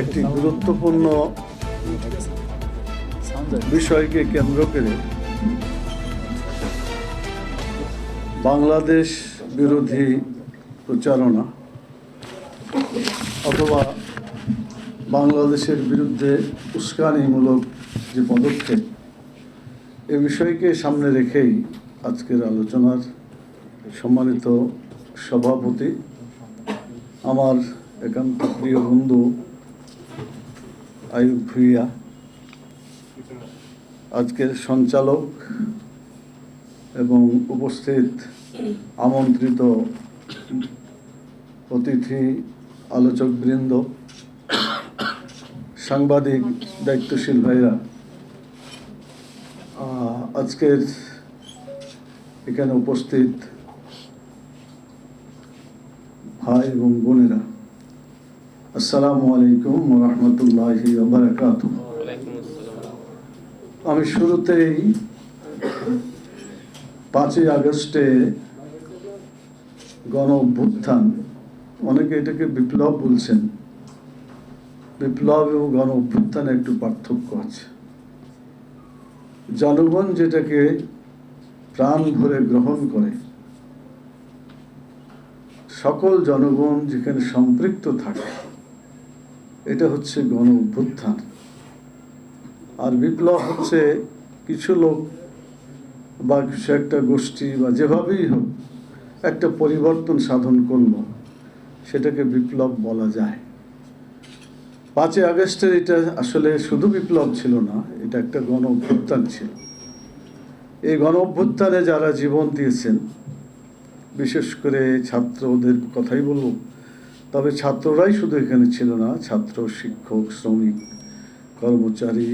একটি গুরুত্বপূর্ণ বিষয়কে কেন্দ্র করে বাংলাদেশ বিরোধী প্রচারণা অথবা বাংলাদেশের বিরুদ্ধে উস্কানিমূলক যে পদক্ষেপ, এ বিষয়কে সামনে রেখেই আজকের আলোচনার সম্মানিত সভাপতি, আমার একান্ত প্রিয় বন্ধু আয়ুব ভুইয়া। আজকের সঞ্চালক এবং উপস্থিত আমন্ত্রিত অতিথি আলোচকবৃন্দ, সাংবাদিক, দায়িত্বশীল ভাইরা আজকের এখানে উপস্থিত ভাই এবং বোনেরা। আসসালামু আলাইকুম রহমতুল্লাহি বারাকাত আমি শুরুতেই পাঁচই আগস্টে গণ অভ্যুত্থান অনেকে এটাকে বিপ্লব বলছেন। বিপ্লব এবং গণ অভ্যুত্থানে একটু পার্থক্য আছে। জনগণ যেটাকে প্রাণ ভরে গ্রহণ করে, সকল জনগণ যেখানে সম্পৃক্ত থাকে এটা হচ্ছে গণ অভ্যুত্থান। আর বিপ্লব হচ্ছে কিছু লোক বা কিছু একটা গোষ্ঠী বা যেভাবেই হোক, একটা পরিবর্তন সাধন করল, সেটাকে বিপ্লব বলা যায়। পাঁচই আগস্টের এটা আসলে শুধু বিপ্লব ছিল না, এটা একটা গণ অভ্যুত্থান ছিল। এই গণ অভ্যুত্থানে যারা জীবন দিয়েছেন, বিশেষ করে ছাত্রদের কথাই বলব তবে ছাত্ররাই শুধু এখানে ছিল না, ছাত্র, শিক্ষক, শ্রমিক, কর্মচারী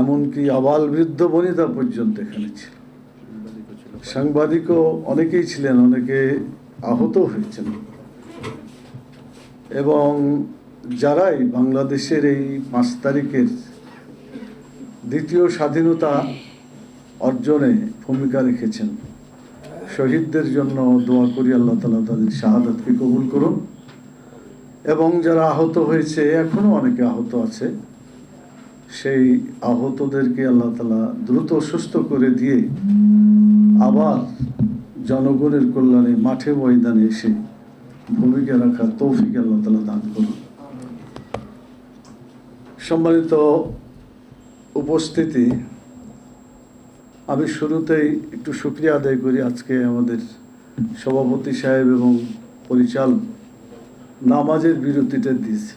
এমনকি আবাল বৃদ্ধ বনিতা পর্যন্ত এখানে ছিল। সাংবাদিকও অনেকেই ছিলেন, অনেকে আহত হয়েছেন। এবং যারাই বাংলাদেশের এই পাঁচ তারিখের দ্বিতীয় স্বাধীনতা অর্জনে ভূমিকা রেখেছেন শহীদদের জন্য দোয়া করি, আল্লাহ তালা তাদের শাহাদাতকে কবুল করুন এবং যারা আহত হয়েছে, এখনও অনেকে আহত আছে, সেই আহতদেরকে আল্লাহ তালা দ্রুত সুস্থ করে দিয়ে আবার জনগণের কল্যাণে মাঠে ময়দানে এসে ভূমিকা রাখার তৌফিক আল্লাহ তালা দান করুন। সম্মানিত উপস্থিতি আমি শুরুতেই একটু শুক্রিয়া আদায় করি আজকে আমাদের সভাপতি সাহেব এবং পরিচালক নামাজের বিরতিটা দিয়েছে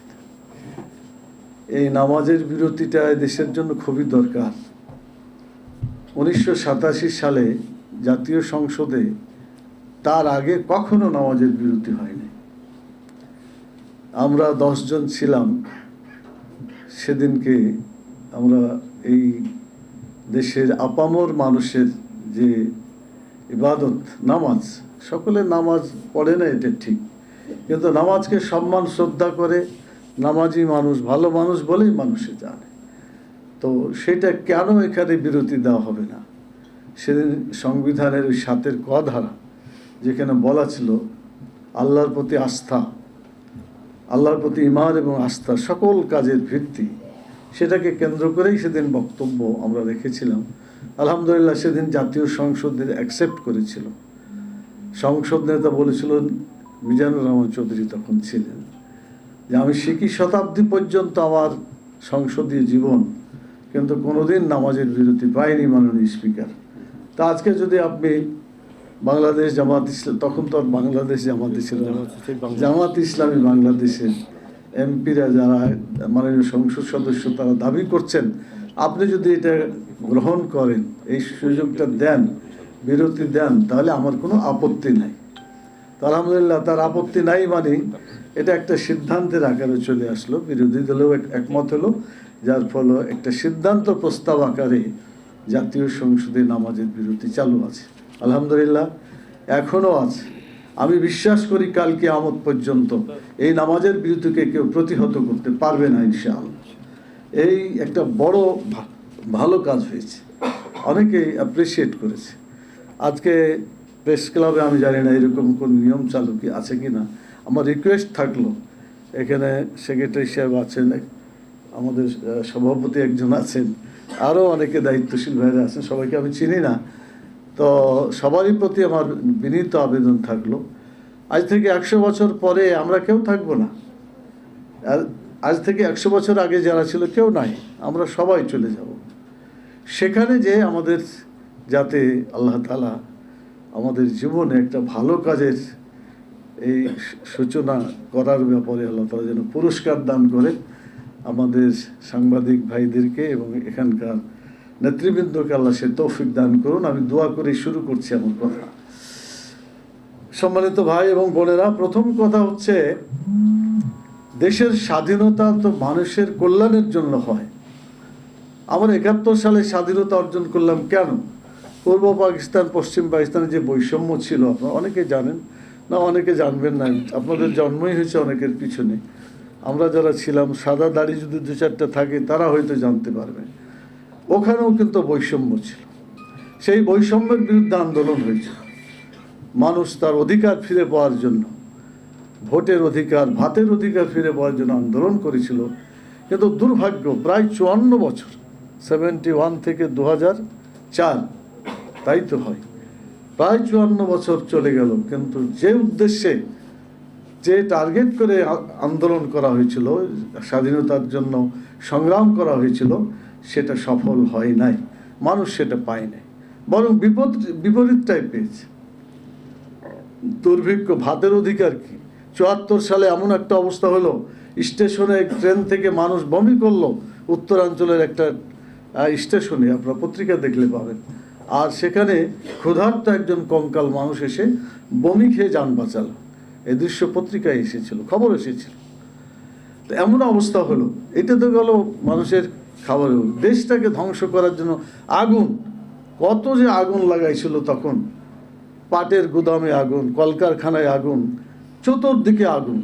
এই নামাজের বিরতিটা দেশের জন্য খুবই দরকার। উনিশশো সাতাশি সালে জাতীয় সংসদে তার আগে কখনো নামাজের বিরতি হয়নি। আমরা দশজন ছিলাম। সেদিনকে আমরা এই দেশের আপামর মানুষের যে ইবাদত, নামাজ, সকলে নামাজ পড়ে না, এটা ঠিক। কিন্তু নামাজকে সম্মান, শ্রদ্ধা করে নামাজি মানুষ, ভালো মানুষ বলেই মানুষে জানে। তো সেটা কেন এখানে বিরতি দেওয়া হবে না? সেদিন সংবিধানের ওই সাতের ক ধারা, যেখানে বলা ছিল, আল্লাহর প্রতি আস্থা, আল্লাহর প্রতি ইমান এবং আস্থা, সকল কাজের ভিত্তি সেটাকে কেন্দ্র করেই সেদিন বক্তব্য আমরা রেখেছিলাম। আলহামদুলিল্লাহ সেদিন জাতীয় সংসদ অ্যাকসেপ্ট করেছিল। সংসদ নেতা বলেছিল মিজানুর রহমান চৌধুরী তখন ছিলেন যে আমি শিখি শতাব্দী পর্যন্ত আমার সংসদীয় জীবন কিন্তু কোনোদিন নামাজের বিরতি পায়নি মাননীয় স্পিকার। তা আজকে যদি আপনি বাংলাদেশ জামাত ইসলাম তখন তো আর বাংলাদেশ জামাত না। জামাত ইসলামী। বাংলাদেশের এমপিরা যারা মাননীয় সংসদ সদস্য তারা দাবি করছেন, আপনি যদি এটা গ্রহণ করেন, এই সুযোগটা দেন, বিরতি দেন, তাহলে আমার কোনো আপত্তি নাই। তো আলহামদুলিল্লাহ, তার আপত্তি নাই মানে এটা একটা সিদ্ধান্তের আকারে চলে আসলো, বিরোধী দলেও একমত হলো, যার ফলে একটা সিদ্ধান্ত প্রস্তাব আকারে জাতীয় সংসদে নামাজের বিরতি চালু আছে। আলহামদুলিল্লাহ এখনও আছে। আমি বিশ্বাস করি কালকে আমত পর্যন্ত এই নামাজের বিরতিকে কেউ প্রতিহত করতে পারবে না, ইনশাআল্লাহ। এই একটা বড় ভালো কাজ হয়েছে। অনেকেই অ্যাপ্রিসিয়েট করেছে। আজকে প্রেস ক্লাবে আমি জানি না এরকম কোন নিয়ম চালু কি আছে কি না। আমার রিকোয়েস্ট থাকল, এখানে সেক্রেটারি সাহেব আছেন, আমাদের সভাপতি একজন আছেন আরও অনেকে দায়িত্বশীল ভাইরা আছেন, সবাইকে আমি চিনি না। তো সবারই প্রতি আমার বিনীত আবেদন থাকল। আজ থেকে একশো বছর পরে আমরা কেউ থাকব না। আজ থেকে একশো বছর আগে যারা ছিল কেউ নাই, আমরা সবাই চলে যাব। সেখানে যে আমাদের যাতে আল্লাহ তালা আমাদের জীবনে একটা ভালো কাজের এই সূচনা করার ব্যাপারে আল্লাহ তালা যেন পুরস্কার দান করে আমাদের সাংবাদিক ভাইদেরকে এবং এখানকার নেতৃবৃন্দকে আল্লাহ সে তৌফিক দান করুন। আমি দোয়া করে শুরু করছি আমার কথা। সম্মানিত ভাই এবং বোনেরা, প্রথম কথা হচ্ছে, দেশের স্বাধীনতা তো মানুষের কল্যাণের জন্য হয়। আমরা একাত্তর সালে স্বাধীনতা অর্জন করলাম কেন? পূর্ব পাকিস্তান, পশ্চিম পাকিস্তানের যে বৈষম্য ছিল, আপনারা অনেকে জানেন, না অনেকে জানবেন না, আপনাদের জন্মই হয়েছে অনেকের পিছনে। আমরা যারা ছিলাম, সাদা দাড়ি যদি দু চারটা থাকে, তারা হয়তো জানতে পারবে। ওখানেও কিন্তু বৈষম্য ছিল। সেই বৈষম্যের বিরুদ্ধে আন্দোলন হয়েছিল মানুষ তার অধিকার ফিরে পাওয়ার জন্য, ভোটের অধিকার, ভাতের অধিকার ফিরে পাওয়ার জন্য আন্দোলন করেছিল। কিন্তু দুর্ভাগ্য, প্রায় চুয়ান্ন বছর সেভেন্টি ওয়ান থেকে দু হাজার চার, তাই তো হয়। প্রায় চুয়ান্ন বছর চলে গেল, কিন্তু যে উদ্দেশ্যে, যে টার্গেট করে আন্দোলন করা হয়েছিল, স্বাধীনতার জন্য সংগ্রাম করা হয়েছিল সেটা সফল হয় নাই, মানুষ সেটা পায় নাই, বরং বিপদ, বিপরীতটাই পেয়েছে। দুর্ভিক্ষ, ভাতের অধিকার কি? চুয়াত্তর সালে এমন একটা অবস্থা হলো, স্টেশনে ট্রেন থেকে মানুষ বমি করল, উত্তরাঞ্চলের একটা স্টেশনে, আপনারা পত্রিকা দেখলে পাবেন। আর সেখানে ক্ষুধার্ত একজন কঙ্কাল মানুষ এসে বমি খেয়ে যান বাঁচালো। এই দৃশ্য পত্রিকায় এসেছিল, খবর এসেছিল। তো এমন অবস্থা হলো, এটা তো গেল মানুষের খাবারের দেশটাকে ধ্বংস করার জন্য আগুন, কত যে আগুন লাগাইছিল তখন। পাটের গুদামে আগুন, কলকারখানায় আগুন, চতুর্দিকে আগুন।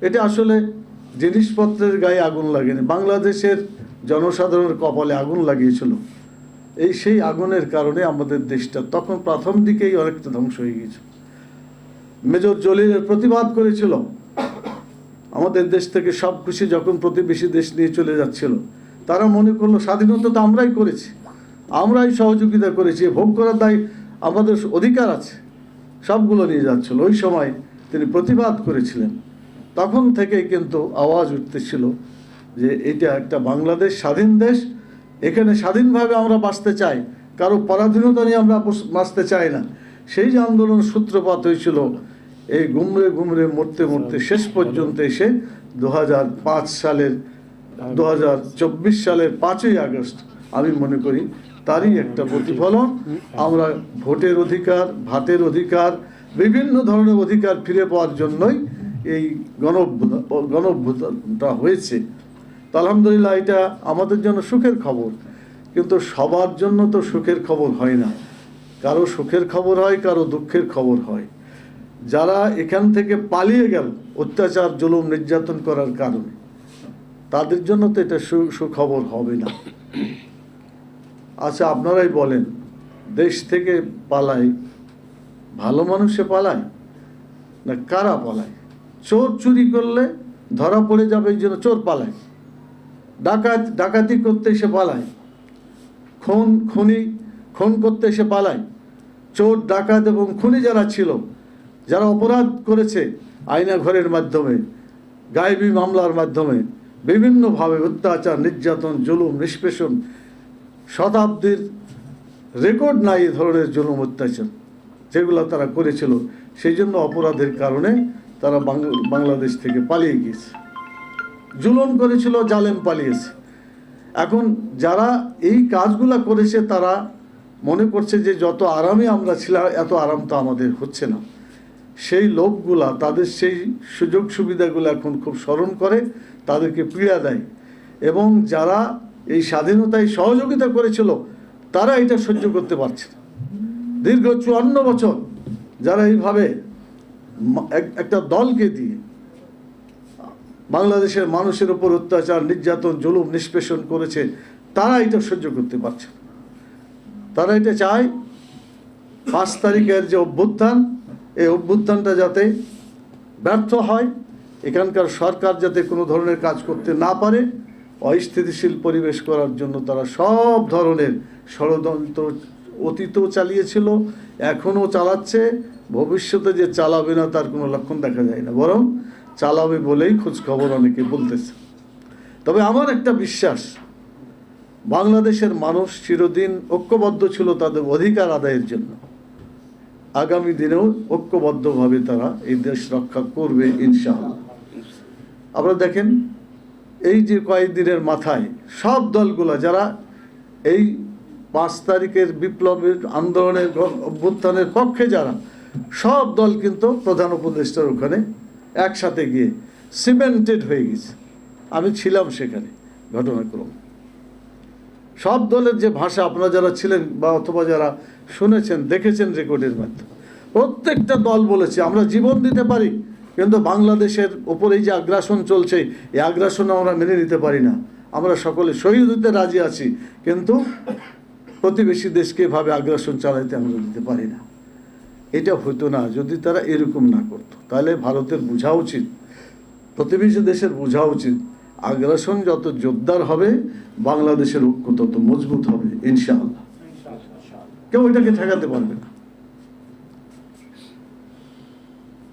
এটা আসলে জিনিসপত্রের গায়ে আগুন লাগেনি। বাংলাদেশের জনসাধারণের কপালে আগুন লাগিয়েছিল। এই সেই আগুনের কারণে আমাদের দেশটা তখন প্রথম দিকেই অনেকটা ধ্বংস হয়ে গিয়েছিল। মেজর জলিলের প্রতিবাদ করেছিল। আমাদের দেশ থেকে সব খুশি যখন প্রতিবেশী দেশ নিয়ে চলে যাচ্ছিল তারা মনে করল স্বাধীনতা তো আমরাই করেছি, আমরাই সহযোগিতা করেছি ভোগ করার দায় আমাদের অধিকার আছে, সবগুলো নিয়ে যাচ্ছিল। ওই সময় তিনি প্রতিবাদ করেছিলেন। তখন থেকে কিন্তু আওয়াজ উঠতেছিল যে এটা একটা বাংলাদেশ স্বাধীন দেশ, এখানে স্বাধীনভাবে আমরা বাঁচতে চাই, কারও পরাধীনতা নিয়ে আমরা বাঁচতে চাই না। সেই যে আন্দোলন সূত্রপাত হয়েছিল, এই গুমরে গুমরে মরতে মরতে শেষ পর্যন্ত এসে দু সালের দু হাজার চব্বিশ সালের পাঁচই আগস্ট, আমি মনে করি তারই একটা প্রতিফলন। আমরা ভোটের অধিকার, ভাতের অধিকার, বিভিন্ন ধরনের অধিকার ফিরে পাওয়ার জন্যই এই গণভ্যুত্থানটা হয়েছে। তো আলহামদুলিল্লাহ, এটা আমাদের জন্য সুখের খবর। কিন্তু সবার জন্য তো সুখের খবর হয় না। কারও সুখের খবর হয়, কারও দুঃখের খবর হয়। যারা এখান থেকে পালিয়ে গেল অত্যাচার, জুলুম, নির্যাতন করার কারণে তাদের জন্য তো এটা সুখবর হবে না। আচ্ছা আপনারাই বলেন, দেশ থেকে পালায়, ভালো মানুষে পালায় না কারা পালায়? চোর চুরি করলে ধরা পড়ে যাবে এই জন্য চোর পালায়। ডাকাত, ডাকাতি করতে এসে পালায়। খুন, খুনি, খুন করতে এসে পালায়। চোর, ডাকাত এবং খুনি যারা ছিল, যারা অপরাধ করেছে আইনা ঘরের মাধ্যমে, গায়েবী মামলার মাধ্যমে বিভিন্নভাবে অত্যাচার, নির্যাতন, জুলুম, নিষ্পেষণ, শতাব্দীর রেকর্ড নাই এ ধরনের জুলুম, অত্যাচার যেগুলো তারা করেছিল। সেই জন্য অপরাধের কারণে তারা বাংলাদেশ থেকে পালিয়ে গিয়েছে। জুলুম করেছিল, জালেম পালিয়েছে। এখন যারা এই কাজগুলা করেছে, তারা মনে করছে যে যত আরামে আমরা ছিলাম, এত আরাম তো আমাদের হচ্ছে না। সেই লোকগুলা তাদের সেই সুযোগ সুবিধাগুলো এখন খুব স্মরণ করে, তাদেরকে পীড়া দেয়। এবং যারা এই স্বাধীনতায় সহযোগিতা করেছিল, তারা এটা সহ্য করতে পারছে না। দীর্ঘ চুয়ান্ন বছর যারা এইভাবে একটা দলকে দিয়ে বাংলাদেশের মানুষের উপর অত্যাচার, নির্যাতন, জুলুম, নিষ্পেষণ করেছে, তারা এটা সহ্য করতে পারছে তারা এটা চায়, পাঁচ তারিখের যে অভ্যুত্থান এই অভ্যুত্থানটা যাতে ব্যর্থ হয়, এখানকার সরকার যাতে কোনো ধরনের কাজ করতে না পারে, অস্থিতিশীল পরিবেশ করার জন্য তারা সব ধরনের ষড়যন্ত্র অতীতও চালিয়েছিল, এখনও চালাচ্ছে, ভবিষ্যতে যে চালাবে না তার কোনো লক্ষণ দেখা যায় না, বরং চালাবে বলেই খোঁজ খবর অনেকে বলতেছে। তবে আমার একটা বিশ্বাস, বাংলাদেশের মানুষ চিরদিন ঐক্যবদ্ধ ছিল তাদের অধিকার আদায়ের জন্য। আগামী দিনেও ঐক্যবদ্ধভাবে তারা এই দেশ রক্ষা করবে, ইনশাআল্লাহ। আপনারা দেখেন, এই যে কয়েকদিনের মাথায় সব দলগুলো, যারা এই পাঁচ তারিখের বিপ্লবের আন্দোলনের অভ্যুত্থানের পক্ষে যারা, সব দল কিন্তু প্রধান উপদেষ্টার ওখানে একসাথে গিয়ে সিমেন্টেড হয়ে গেছে। আমি ছিলাম সেখানে ঘটনাক্রম। সব দলের যে ভাষা আপনারা যারা ছিলেন বা অথবা যারা শুনেছেন, দেখেছেন রেকর্ডের মাধ্যমে, প্রত্যেকটা দল বলেছে, আমরা জীবন দিতে পারি, কিন্তু বাংলাদেশের ওপরেই যে আগ্রাসন চলছে, এই আগ্রাসন আমরা মেনে নিতে পারি না। আমরা সকলে শহীদ হতে রাজি আছি, কিন্তু প্রতিবেশী দেশকে এভাবে আগ্রাসন চালাইতে আমরা দিতে পারি না। এটা হতো না, যদি তারা এরকম না করতো। তাহলে ভারতের বোঝা উচিত, প্রতিবেশী দেশের বোঝা উচিত আগ্রাসন যত জোরদার হবে, বাংলাদেশের ঐক্য তত মজবুত হবে, ইনশাআল্লাহ। কেউ এটাকে ঠেকাতে পারবে না।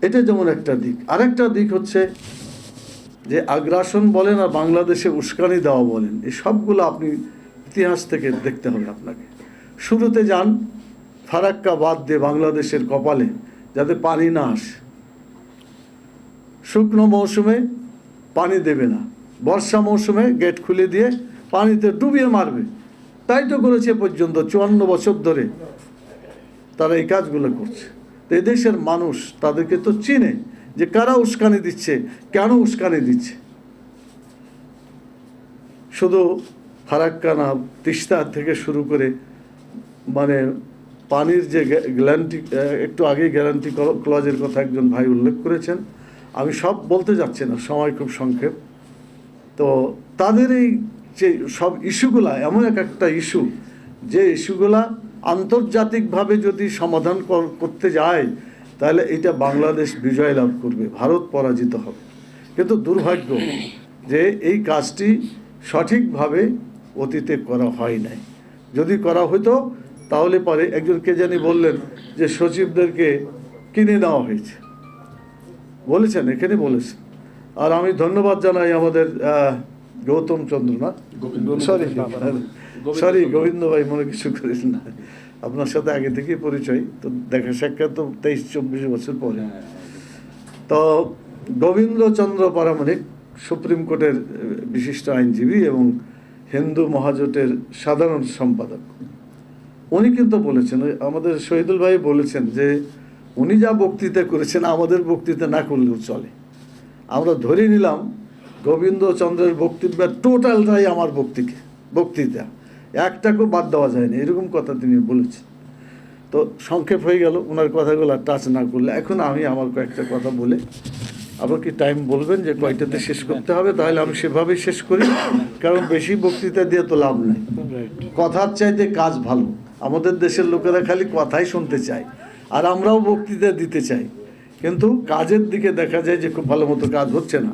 এটা যেমন একটা দিক। আরেকটা দিক হচ্ছে যে আগ্রাসন বলেন আর বাংলাদেশে উস্কানি দেওয়া বলেন। এই সবগুলো আপনি ইতিহাস থেকে দেখতে হবে আপনাকে। শুরুতে যান, ফারাক্কা বাদ দিয়ে বাংলাদেশের কপালে, যাতে পানি না আসে। শুকনো মৌসুমে পানি দেবে না। বর্ষা মৌসুমে গেট খুলে দিয়ে পানিতে ডুবিয়ে মারবে। তাই তো করেছে পর্যন্ত চুয়ান্ন বছর ধরে তারা এই কাজগুলো করছে। তো এদেশের মানুষ তাদেরকে তো চিনে যে কারা উস্কানি দিচ্ছে, কেন উস্কানি দিচ্ছে। শুধু ফারাক্কা না তিস্তা থেকে শুরু করে মানে পানির যে গ্যারান্টি একটু আগেই গ্যারান্টি ক্লজের কথা একজন ভাই উল্লেখ করেছেন। আমি সব বলতে যাচ্ছি না, সময় খুব সংক্ষেপ। তো তাদের এই যে সব ইস্যুগুলা, এমন এক একটা ইস্যু, যে ইস্যুগুলা আন্তর্জাতিকভাবে যদি সমাধান কর- করতে যায়, তাহলে এটা বাংলাদেশ বিজয় লাভ করবে, ভারত পরাজিত হবে। কিন্তু দুর্ভাগ্য যে এই কাজটি সঠিকভাবে অতীতে করা হয় নাই। যদি করা হতো, তাহলে পরে একজন কে জানি বললেন যে সচিবদেরকে কিনে নেওয়া হয়েছে। বলেছেন, এখানে বলেছেন। আর আমি ধন্যবাদ জানাই আমাদের গৌতম চন্দ্র না সরি সরি গোবিন্দ ভাই। মনে কিছু করিস না। আপনার সাথে আগে থেকেই পরিচয় তো দেখা সাক্ষাৎ তো তেইশ চব্বিশ বছর পরে। তো গোবিন্দচন্দ্র পারামানিক সুপ্রিম কোর্টের বিশিষ্ট আইনজীবী এবং হিন্দু মহাজোটের সাধারণ সম্পাদক। উনি কিন্তু বলেছেন আমাদের শহীদুল ভাই বলেছেন যে উনি যা বক্তৃতা করেছেন আমাদের বক্তৃতা না করলেও চলে। আমরা ধরে নিলাম গোবিন্দচন্দ্রের বক্তব্যের টোটালটাই আমার বক্তৃতা বক্তৃতা। একটাকেও বাদ দেওয়া যায়নি, এরকম কথা তিনি বলেছেন। তো সংক্ষেপ হয়ে গেল, ওনার কথাগুলো টাচ না করলে। এখন আমি আমার কয়েকটা কথা বলে আবার কি টাইম বলবেন যে কয়টাতে শেষ করতে হবে? তাহলে আমি সেভাবেই শেষ করি। কারণ বেশি বক্তৃতা দিয়ে তো লাভ নেই। কথার চাইতে কাজ ভালো। আমাদের দেশের লোকেরা খালি কথাই শুনতে চায়। আর আমরাও বক্তৃতা দিতে চাই। কিন্তু কাজের দিকে দেখা যায় যে খুব ভালো মতো কাজ হচ্ছে না।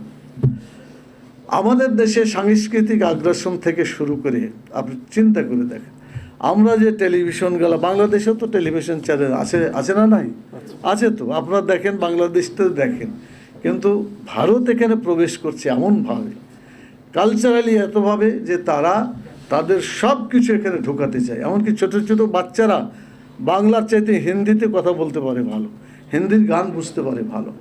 আমাদের দেশে সাংস্কৃতিক আগ্রাসন থেকে শুরু করে আপনি চিন্তা করে দেখেন, আমরা যে টেলিভিশন গেলা, বাংলাদেশেও তো টেলিভিশন চ্যানেল আছে আছে না নাই? আছে তো, আপনারা দেখেন বাংলাদেশ তো দেখেন, কিন্তু ভারত এখানে প্রবেশ করছে এমনভাবে কালচারালি এতভাবে যে তারা তাদের সব কিছু এখানে ঢোকাতে চায়। এমনকি ছোট ছোট বাচ্চারা বাংলার চাইতে হিন্দিতে কথা বলতে পারে ভালো। হিন্দির গান বুঝতে পারে ভালো।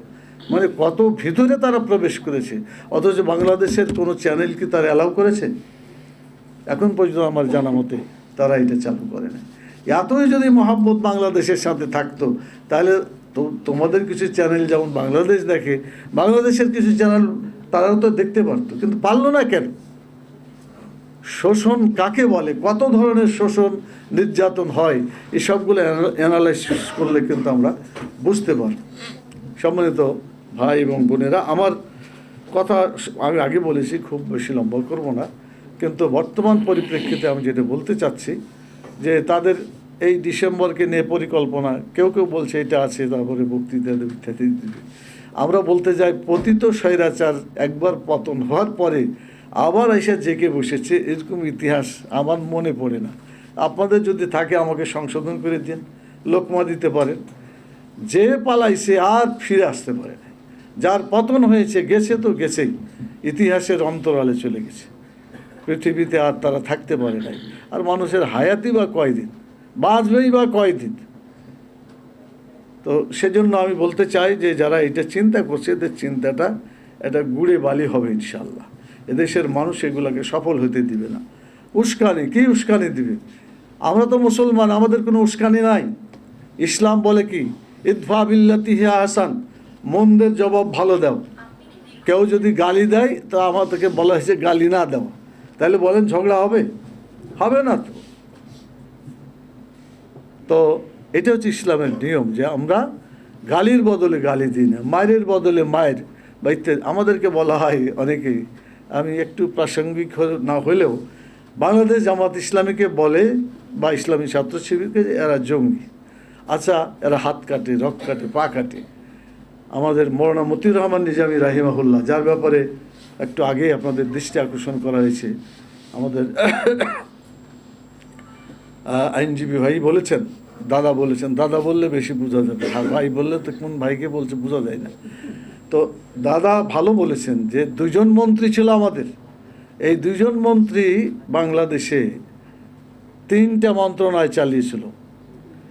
মানে কত ভিতরে তারা প্রবেশ করেছে। অথচ বাংলাদেশের কোনো চ্যানেল কি তারা অ্যালাউ করেছে? এখন পর্যন্ত আমার জানা মতে তারা এটা চালু করে না এতই যদি মহাব্বত বাংলাদেশের সাথে থাকতো, তাহলে তো তোমাদের কিছু চ্যানেল যেমন বাংলাদেশ দেখে, বাংলাদেশের কিছু চ্যানেল তারাও তো দেখতে পারতো। কিন্তু পারল না কেন? শোষণ কাকে বলে? কত ধরনের শোষণ নির্যাতন হয়? এসবগুলো অ্যানালাইসিস করলে কিন্তু আমরা বুঝতে পারব সম্মানিত ভাই এবং বোনেরা, আমার কথা আমি আগে বলেছি, খুব বেশি লম্বা করব না। কিন্তু বর্তমান পরিপ্রেক্ষিতে আমি যেটা বলতে চাচ্ছি, যে তাদের এই ডিসেম্বরকে নিয়ে পরিকল্পনা, কেউ কেউ বলছে এটা আছে, তারপরে বক্তৃতা দেবে, ইত্যাদি আমরা বলতে যাই পতিত স্বৈরাচার একবার পতন হওয়ার পরে আবার এসে জেগে বসেছে, এরকম ইতিহাস আমার মনে পড়ে না। আপনাদের যদি থাকে আমাকে সংশোধন করে দিন, লোকমা দিতে পারেন। যে পালাইছে আর ফিরে আসতে পারে না যার পতন হয়েছে, গেছে তো গেছেই, ইতিহাসের অন্তরালে চলে গেছে। পৃথিবীতে আর তারা থাকতে পারে নাই। আর মানুষের হায়াতি বা কয়দিন? বাঁচবেই বা কয়দিন? তো সেজন্য আমি বলতে চাই যে, যারা এটা চিন্তা করছে, এদের চিন্তাটা এটা গুড়ে বালি হবে ইনশাল্লাহ এদেশের মানুষ এগুলোকে সফল হতে দিবে না। উস্কানি, কি উস্কানি দিবে? আমরা তো মুসলমান, আমাদের কোনো উস্কানি নাই। ইসলাম বলে কি, ইদফা বিল্লাতি হে আসান মন্দের জবাব ভালো দাও। কেউ যদি গালি দেয়, তা আমাদেরকে বলা হয়েছে গালি না দেওয়া। তাহলে বলেন ঝগড়া হবে? হবে না তো। তো এটা হচ্ছে ইসলামের নিয়ম যে আমরা গালির বদলে গালি দিই না, মায়ের বদলে মায়ের। বা আমাদেরকে বলা হয় অনেকেই আমি একটু প্রাসঙ্গিক না হলেও বাংলাদেশ জামাত ইসলামীকে বলে বা ইসলামী ছাত্র শিবিরকে এরা জঙ্গি। আচ্ছা এরা হাত কাটে, রক কাটে, পা কাটে। আমাদের মৌলানা মতিউর রহমান নিজামী রাহিমাহুল্লাহ, যার ব্যাপারে একটু আগে আপনাদের দৃষ্টি আকর্ষণ করা হয়েছে। আমাদের আইনজীবী ভাই বলেছেন, দাদা বলেছেন, দাদা বললে বেশি বোঝা যাবে আর ভাই বললে তো কোন ভাইকে বলছে বোঝা যায় না। তো দাদা ভালো বলেছেন যে দুজন মন্ত্রী ছিল আমাদের। এই দুজন মন্ত্রী বাংলাদেশে তিনটা মন্ত্রণালয় চালিয়েছিল।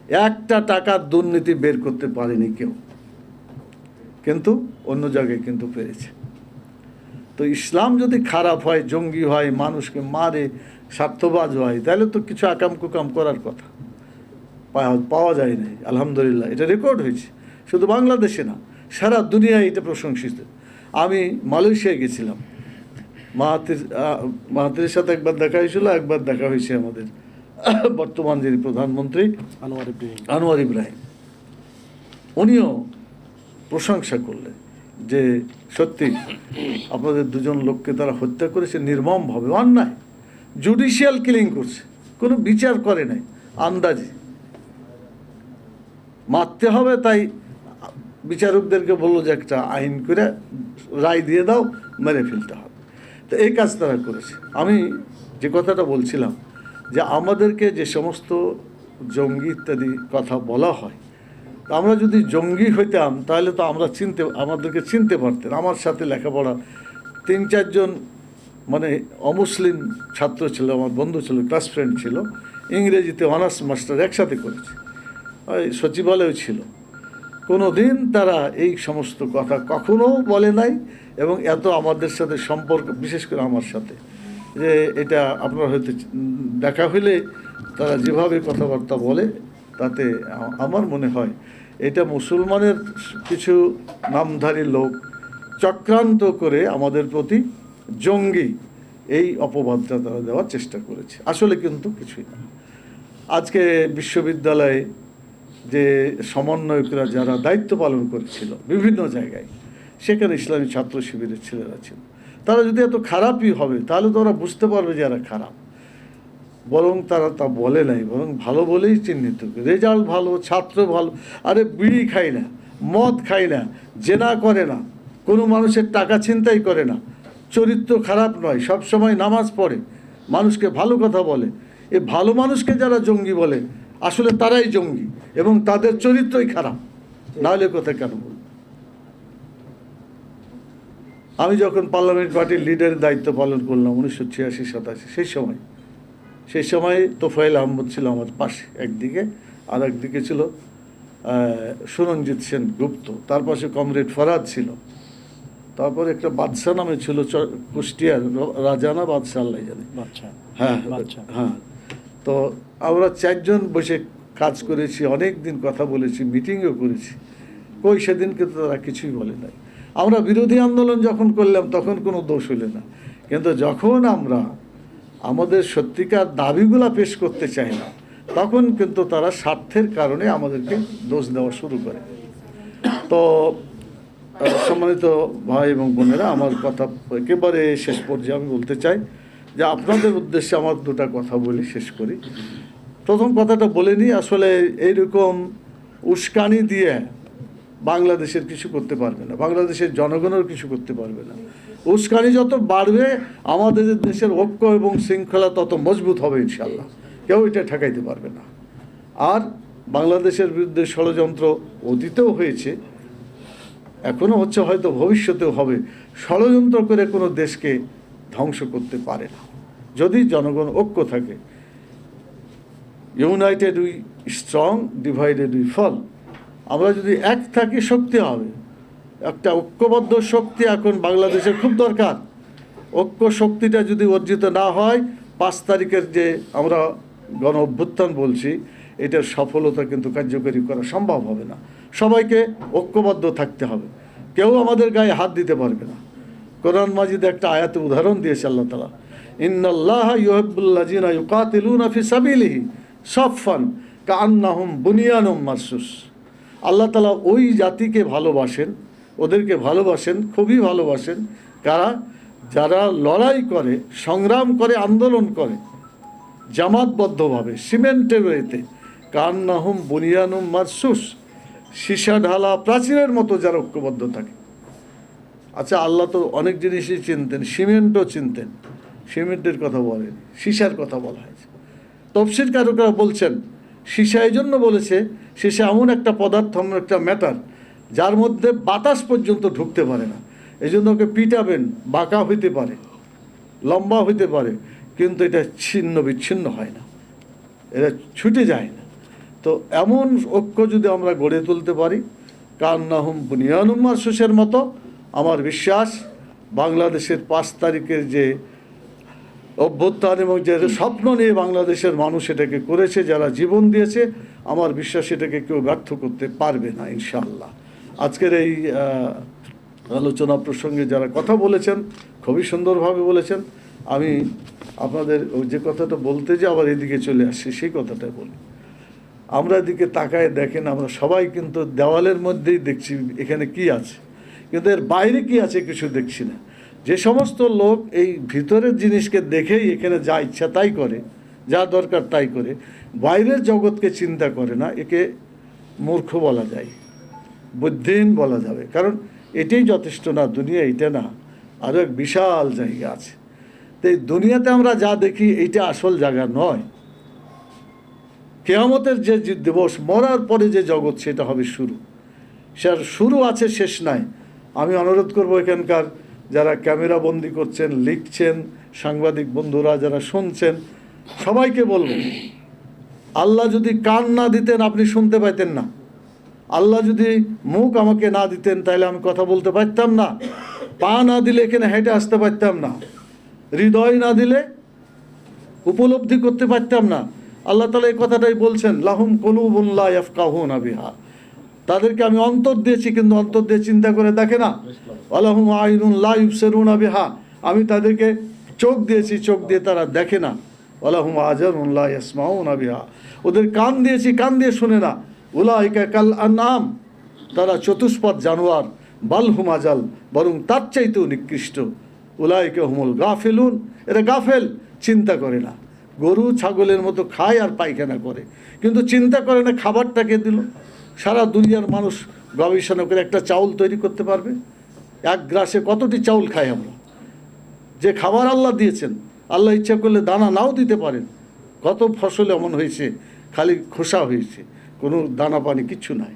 একটা টাকার দুর্নীতি বের করতে পারেনি কেউ। কিন্তু অন্য জায়গায় কিন্তু পেরেছে। তো ইসলাম যদি খারাপ হয়, জঙ্গি হয়, মানুষকে মারে, স্বার্থবাজ হয়, তাহলে তো কিছু আকাম কুকাম করার কথা। পাওয়া যায় নাই, আলহামদুলিল্লাহ, এটা রেকর্ড হয়েছে। শুধু বাংলাদেশে না সারা দুনিয়ায় এটা প্রশংসিত। আমি মালয়েশিয়ায় গেছিলাম। মাহাতির আহ, মাহাতিরের সাথে একবার দেখা হয়েছিল একবার দেখা হয়েছে আমাদের বর্তমান যিনি প্রধানমন্ত্রী আনোয়ার ইব্রাহিম। আনোয়ার ইব্রাহিম। উনিও প্রশংসা করলেন যে সত্যি আপনাদের দুজন লোককে তারা হত্যা করেছে নির্মমভাবে অন্যায় জুডিশিয়াল কিলিং করছে কোনো বিচার করে নাই আন্দাজে। মারতে হবে তাই বিচারকদেরকে বলল যে একটা আইন করে রায় দিয়ে দাও, মেরে ফেলতে হবে। তো এই কাজ তারা করেছে। আমি যে কথাটা বলছিলাম যে আমাদেরকে যে সমস্ত জঙ্গি ইত্যাদি কথা বলা হয় আমরা যদি জঙ্গি হইতাম, তাহলে তো আমরা চিনতে, আমাদেরকে চিনতে পারতেন। আমার সাথে লেখাপড়া তিন চারজন মানে অমুসলিম ছাত্র ছিল, আমার বন্ধু ছিল ক্লাস ফ্রেন্ড ছিল, ইংরেজিতে অনার্স মাস্টার একসাথে করেছে। ওই সচিবালয় ছিল। কোনো দিন তারা এই সমস্ত কথা কখনো বলে নাই এবং এত আমাদের সাথে সম্পর্ক, বিশেষ করে আমার সাথে, যে এটা আপনার হয়তো দেখা হইলে তারা যেভাবে কথাবার্তা বলে, তাতে আমার মনে হয় এটা মুসলমানের কিছু নামধারী লোক চক্রান্ত করে আমাদের প্রতি জঙ্গি এই অপবাদটা তারা দেওয়ার চেষ্টা করেছে। আসলে কিন্তু কিছুই না। আজকে বিশ্ববিদ্যালয়ে যে সমন্বয়করা যারা দায়িত্ব পালন করেছিল বিভিন্ন জায়গায়, সেখানে ইসলামী ছাত্র শিবিরের ছেলেরা ছিল। তারা যদি এত খারাপই হবে, তাহলে তো ওরা বুঝতে পারবে যে এরা খারাপ। বরং তারা তা বলে নাই, বরং ভালো বলেই চিহ্নিত রেজাল্ট ভালো, ছাত্র ভালো, আরে বিড়ি খাই না, মদ খাই না, জেনা করে না, কোনো মানুষের টাকা ছিনতাই করে না। চরিত্র খারাপ নয় সব সময় নামাজ পড়ে, মানুষকে ভালো কথা বলে। এ ভালো মানুষকে যারা জঙ্গি বলে আসলে তারাই জঙ্গি এবং তাদের চরিত্রই খারাপ। নাহলে কথা কেন বলব? আমি যখন পার্লামেন্ট পার্টির লিডারের দায়িত্ব পালন করলাম উনিশশো ছিয়াশি সাতাশি সেই সময় সেই সময় তোফাইল আহমদ ছিল আমার পাশে একদিকে আর একদিকে ছিল সুরঞ্জিত সেন গুপ্ত তার পাশে কমরেড ফরাদ ছিল। তারপর একটা বাদশাহ নামে ছিল কুষ্টিয়ার রাজানা বাদশাহ আল্লাহ জানে। হ্যাঁ হ্যাঁ। তো আমরা চারজন বসে কাজ করেছি অনেক দিন কথা বলেছি, মিটিংও করেছি। কই সেদিন কিন্তু তারা কিছুই বলে নাই। আমরা বিরোধী আন্দোলন যখন করলাম, তখন কোনো দোষ হলে না। কিন্তু যখন আমরা আমাদের সত্যিকার দাবিগুলা পেশ করতে চাই না, তখন কিন্তু তারা স্বার্থের কারণে আমাদেরকে দোষ দেওয়া শুরু করে। তো সম্মানিত ভাই এবং বোনেরা, আমার কথা একেবারে শেষ পর্যায়ে আমি বলতে চাই যে আপনাদের উদ্দেশ্যে আমার দুটা কথা বলি শেষ করি। প্রথম কথাটা বলে নিই, আসলে এইরকম উস্কানি দিয়ে বাংলাদেশের কিছু করতে পারবে না, বাংলাদেশের জনগণের কিছু করতে পারবে না। উস্কানি যত বাড়বে, আমাদের দেশের ঐক্য এবং শৃঙ্খলা তত মজবুত হবে ইনশাল্লাহ কেউ এটা ঠেকাইতে পারবে না। আর বাংলাদেশের বিরুদ্ধে ষড়যন্ত্র অতীতেও হয়েছে এখনও হচ্ছে হয়তো ভবিষ্যতেও হবে, ষড়যন্ত্র করে কোনো দেশকে ধ্বংস করতে পারে না। যদি জনগণ ঐক্য থাকে united we strong divided we fall আমরা যদি এক থাকি, শক্তি হবে। একটা ঐক্যবদ্ধ শক্তি এখন বাংলাদেশের খুব দরকার। ঐক্য শক্তিটা যদি অর্জিত না হয়, পাঁচ তারিখের যে আমরা গণ অভ্যুত্থান বলছি, এটার সফলতা কিন্তু কার্যকরী করা সম্ভব হবে না। সবাইকে ঐক্যবদ্ধ থাকতে হবে। কেউ আমাদের গায়ে হাত দিতে পারবে না। কোরআন মাজিদ একটা আয়াতে উদাহরণ দিয়েছে আল্লাহ তালা ইন্নাল্লাহ ইউহিব্বুল্লাযিনা ইউকাতিলুনা ফি সাবিলিহি। সাফফান কাআন্নাহুম বুনিয়ানুম মারসুস আল্লাহ তালা ওই জাতিকে ভালোবাসেন, ওদেরকে ভালোবাসেন, খুবই ভালোবাসেন। কারা? যারা লড়াই করে, সংগ্রাম করে, আন্দোলন করে, জামাতবদ্ধভাবে, সিমেন্টের ওয়েতে। কান্নাহুম বুনিয়ানুম মারসুস সীসা ঢালা প্রাচীরের মতো যারা ঐক্যবদ্ধ থাকে। আচ্ছা আল্লাহ তো অনেক জিনিসই চিনতেন, সিমেন্টও চিনতেন। সিমেন্টের কথা বলেন সীসার কথা বলা হয়েছে। তফসির কারকরা বলছেন, সীসা এই জন্য বলেছে, সীসা এমন একটা পদার্থ, এমন একটা ম্যাটার যার মধ্যে বাতাস পর্যন্ত ঢুকতে পারে না। এই জন্য ওকে পিটাবেন, বাঁকা হইতে পারে, লম্বা হইতে পারে, কিন্তু এটা ছিন্ন বিচ্ছিন্ন হয় না। এটা ছুটে যায় না। তো এমন ঐক্য যদি আমরা গড়ে তুলতে পারি, কান্নাহুম বুনিয়ানুম মারসুসের মতো, আমার বিশ্বাস, বাংলাদেশের পাঁচ তারিখের যে অভ্যুত্থান এবং যে স্বপ্ন নিয়ে বাংলাদেশের মানুষ এটাকে করেছে, যারা জীবন দিয়েছে, আমার বিশ্বাস এটাকে কেউ ব্যর্থ করতে পারবে না ইনশাল্লাহ আজকের এই আলোচনা প্রসঙ্গে যারা কথা বলেছেন, খুবই সুন্দরভাবে বলেছেন, আমি আপনাদের যে কথাটা বলতে যে আবার এদিকে চলে আসছি, সেই কথাটা বলি। আমরা এদিকে তাকায় দেখেন, আমরা সবাই কিন্তু দেওয়ালের মধ্যেই দেখছি, এখানে কি আছে। কিন্তু এর বাইরে কি আছে কিছু দেখছি না। যে সমস্ত লোক এই ভিতরের জিনিসকে দেখেই এখানে যা ইচ্ছা তাই করে, যা দরকার তাই করে, বাইরের জগৎকে চিন্তা করে না, একে মূর্খ বলা যায়, বুদ্ধিহীন বলা যাবে। কারণ এটাই যথেষ্ট না, দুনিয়া এটা না আরও এক বিশাল জায়গা আছে। তো এই দুনিয়াতে আমরা যা দেখি এইটা আসল জায়গা নয়। কেয়ামতের যে দিবস, মরার পরে যে জগৎ, সেটা হবে শুরু। সেটার শুরু আছে, শেষ নাই। আমি অনুরোধ করব এখানকার যারা ক্যামেরা বন্দি করছেন, লিখছেন, সাংবাদিক বন্ধুরা যারা শুনছেন, সবাইকে বলব, আল্লাহ যদি কান না দিতেন, আপনি শুনতে পাইতেন না। আল্লাহ যদি মুখ আমাকে না দিতেন তাহলে আমি কথা বলতে পারতাম না। পা না দিলে এখানে হেঁটে আসতে পারতাম না। হৃদয় না দিলে উপলব্ধি করতে পারতাম না। আল্লাহ তালা এই কথাটাই বলছেন, লাহুম কলুবুল্লাহ ইয়াফকাহুন বিহা। তাদেরকে আমি অন্তর দিয়েছি, কিন্তু অন্তর দিয়ে চিন্তা করে দেখে না। আল্লাহুম আইনুন লা ইউবসিরুনা বিহা। আমি তাদেরকে চোখ দিয়েছি, চোখ দিয়ে তারা দেখে না। আল্লাহুম আজারুন লা ইয়াসমাউনা বিহা। ওদের কান দিয়েছি, কান দিয়ে শুনে না। উলাইকা কাল আনাম তারা চতুষ্পদ জানোয়ার বালহুম আজাল, বরং তার চাইতেও নিকৃষ্ট। উলাইকে হুমুল গাফেলুন। এরা গাফেল, চিন্তা করে না। গরু ছাগলের মতো খায় আর পায়খানা করে। কিন্তু চিন্তা করে না খাবারটাকে দিল। সারা দুনিয়ার মানুষ গবেষণা করে একটা চাউল তৈরি করতে পারবে। এক গ্রাসে কতটি চাউল খাই আমরা? যে খাবার আল্লাহ দিয়েছেন, আল্লাহ ইচ্ছা করলে দানা নাও দিতে পারেন। কত ফসল এমন হয়েছে, খালি খোসা হয়েছে, কোনো দানা পানি কিচ্ছু নাই।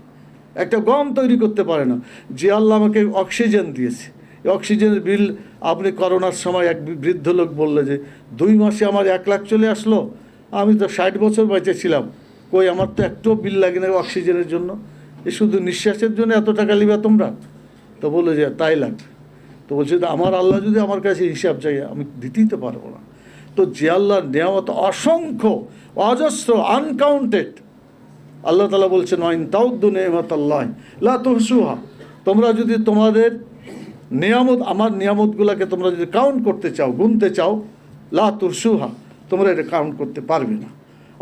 একটা গম তৈরি করতে পারে না। যে আল্লাহ আমাকে অক্সিজেন দিয়েছে অক্সিজেনের বিল আপনি করোনার সময় এক বৃদ্ধ লোক বললে যে, দুই মাসে আমার এক লাখ চলে আসলো, আমি তো ষাট বছর বেঁচে ছিলাম কই, আমার তো একটুও বিল লাগে না অক্সিজেনের জন্য? এ শুধু নিঃশ্বাসের জন্য এত টাকা নিবে তোমরা? তো বলে যে, তাই লাগবে। তো বলছে আমার আল্লাহ যদি আমার কাছে হিসাব চাই, আমি দিতেই তো পারব না। তো যে আল্লাহর নেয়ামত অসংখ্য, অজস্র আনকাউন্টেড আল্লাহ তালা বলছেন আইন তাউদ্দু নেয়ামত আল্লাহ লা তহসুহা। তোমরা যদি তোমাদের নিয়ামত, আমার নিয়ামতগুলোকে তোমরা যদি কাউন্ট করতে চাও, গুনতে চাও, লা তুরসুহা তোমরা এটা কাউন্ট করতে পারবে না।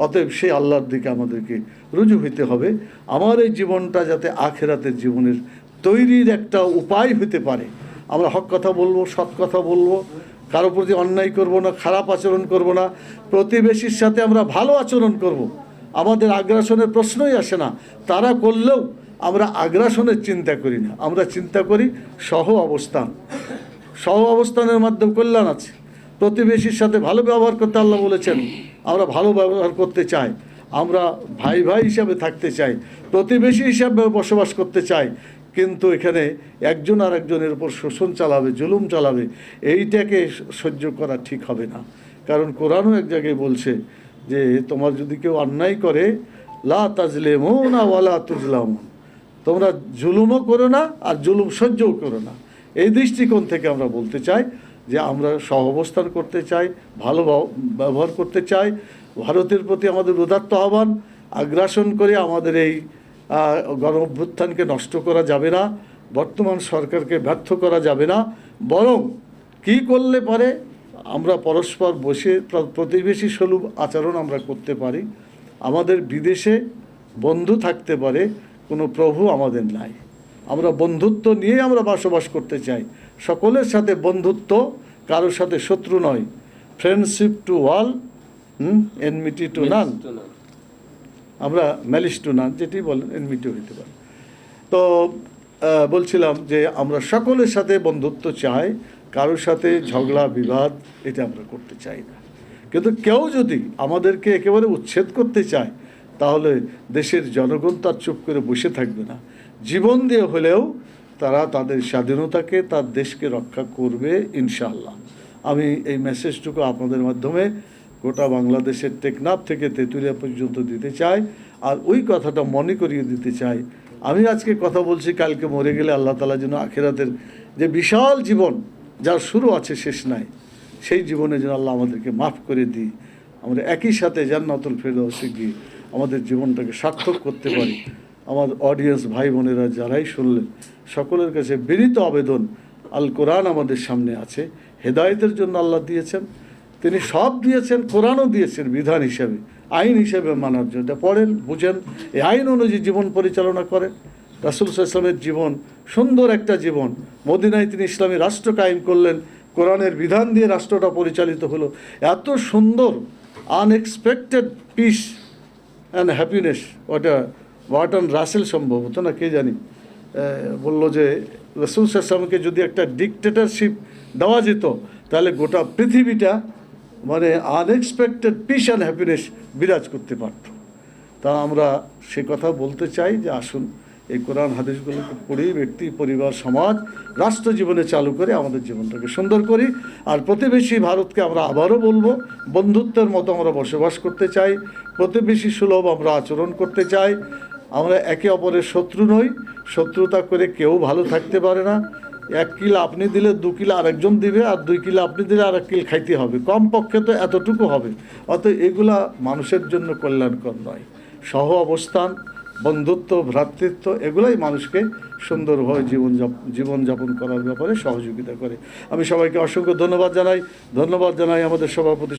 অতএব সেই আল্লাহর দিকে আমাদেরকে রুজু হইতে হবে। আমার এই জীবনটা যাতে আখেরাতের জীবনের তৈরির একটা উপায় হতে পারে। আমরা হক কথা বলব, সৎ কথা বলব, কারও প্রতি অন্যায় করব না, খারাপ আচরণ করব না, প্রতিবেশীর সাথে আমরা ভালো আচরণ করব। আমাদের আগ্রাসনের প্রশ্নই আসে না। তারা করলেও আমরা আগ্রাসনের চিন্তা করি না। আমরা চিন্তা করি সহ অবস্থান। সহ অবস্থানের মাধ্যমে কল্যাণ আছে। প্রতিবেশীর সাথে ভালো ব্যবহার করতে আল্লাহ বলেছেন, আমরা ভালো ব্যবহার করতে চাই। আমরা ভাই ভাই হিসাবে থাকতে চাই। প্রতিবেশী হিসাবে বসবাস করতে চাই। কিন্তু এখানে একজন আর একজনের উপর শোষণ চালাবে, জুলুম চালাবে, এইটাকে সহ্য করা ঠিক হবে না। কারণ কোরআনও এক জায়গায় বলছে যে, তোমার যদি কেউ অন্যায় করে, লা তাজলেমো না ওয়ালা তুজলাম তোমরা জুলুমও করো না আর জুলুম সহ্যও করো না। এই দৃষ্টিকোণ থেকে আমরা বলতে চাই যে, আমরা সহাবস্থান করতে চাই, ভালো ব্যবহার করতে চাই। ভারতের প্রতি আমাদের উদাত্ত আহ্বান, আগ্রাসন করে আমাদের এই গণ অভ্যুত্থানকে নষ্ট করা যাবে না বর্তমান সরকারকে ব্যর্থ করা যাবে না। বরং কি করলে পারে আমরা পরস্পর বসে প্র- প্রতিবেশী সুলভ আচরণ আমরা করতে পারি। আমাদের বিদেশে বন্ধু থাকতে পারে কোনো প্রভু আমাদের নাই। আমরা বন্ধুত্ব নিয়ে আমরা বসবাস করতে চাই। সকলের সাথে বন্ধুত্ব কারোর সাথে শত্রু নয়। Friendship to all enmity to none আমরা ম্যালিস টু নান, যেটি বলেন এনমিটি হইতে পারে। তো বলছিলাম যে আমরা সকলের সাথে বন্ধুত্ব চাই, কারোর সাথে ঝগড়া, বিবাদ, এটা আমরা করতে চাই না। কিন্তু কেউ যদি আমাদেরকে একেবারে উচ্ছেদ করতে চায়, তাহলে দেশের জনগণ তার চুপ করে বসে থাকবে না। জীবন দিয়ে হলেও তারা তাদের স্বাধীনতাকে, তার দেশকে রক্ষা করবে ইনশাল্লাহ আমি এই মেসেজটুকু আপনাদের মাধ্যমে গোটা বাংলাদেশের টেকনাফ থেকে তেঁতুলিয়া পর্যন্ত দিতে চাই আর ওই কথাটা মনে করিয়ে দিতে চাই আমি আজকে কথা বলছি, কালকে মরে গেলে আল্লাহ তালা যেন আখেরাতের যে বিশাল জীবন, যার শুরু আছে, শেষ নাই, সেই জীবনে যেন আল্লাহ আমাদেরকে মাফ করে দিই। আমরা একই সাথে জান্নাতুল ফেরদৌসে গিয়ে আমাদের জীবনটাকে সার্থক করতে পারি। আমার অডিয়েন্স ভাই বোনেরা যারাই শুনলেন, সকলের কাছে বিনীত আবেদন আল কোরআন আমাদের সামনে আছে। হেদায়েতের জন্য আল্লাহ দিয়েছেন। তিনি সব দিয়েছেন, কোরআনও দিয়েছেন বিধান হিসাবে, আইন হিসেবে মানার জন্য। পড়েন, বুঝেন, এই আইন অনুযায়ী জীবন পরিচালনা করেন। রাসুল ইসলামের জীবন সুন্দর একটা জীবন। মদিনায় তিনি ইসলামী রাষ্ট্র কায়েম করলেন, কোরআনের বিধান দিয়ে রাষ্ট্রটা পরিচালিত হলো। এত সুন্দর আনএক্সপেক্টেড পিস অ্যান্ড হ্যাপিনেস ওটা ওয়াটন রাসেল সম্ভবত না কে জানি বলল যে রসুল সাল্লামকে যদি একটা ডিকটেটরশিপ দেওয়া যেত, তাহলে গোটা পৃথিবীটা মানে আনএক্সপেক্টেড পিস অ্যান্ড হ্যাপিনেস বিরাজ করতে পারত। তা আমরা সে কথা বলতে চাই যে আসুন, এই কোরআন হাদিসগুলোকে পড়েই ব্যক্তি, পরিবার, সমাজ, রাষ্ট্র জীবনে চালু করে আমাদের জীবনটাকে সুন্দর করি। আর প্রতিবেশী ভারতকে আমরা আবারও বলব, বন্ধুত্বের মতো আমরা বসবাস করতে চাই, প্রতিবেশী সুলভ আমরা আচরণ করতে চাই, আমরা একে অপরের শত্রু নই, শত্রুতা করে কেউ ভালো থাকতে পারে না। এক কিল আপনি দিলে দু কিলো আরেকজন দিবে আর দুই কিলো আপনি দিলে আর এক কিল খাইতে হবে। কমপক্ষে তো এতটুকু হবে। অত এগুলা মানুষের জন্য কল্যাণকর নয়। সহ অবস্থান, বন্ধুত্ব, ভ্রাতৃত্ব, এগুলাই মানুষকে সুন্দরভাবে জীবন জীবনযাপন করার ব্যাপারে সহযোগিতা করে। আমি সবাইকে অসংখ্য ধন্যবাদ জানাই। ধন্যবাদ জানাই আমাদের সভাপতি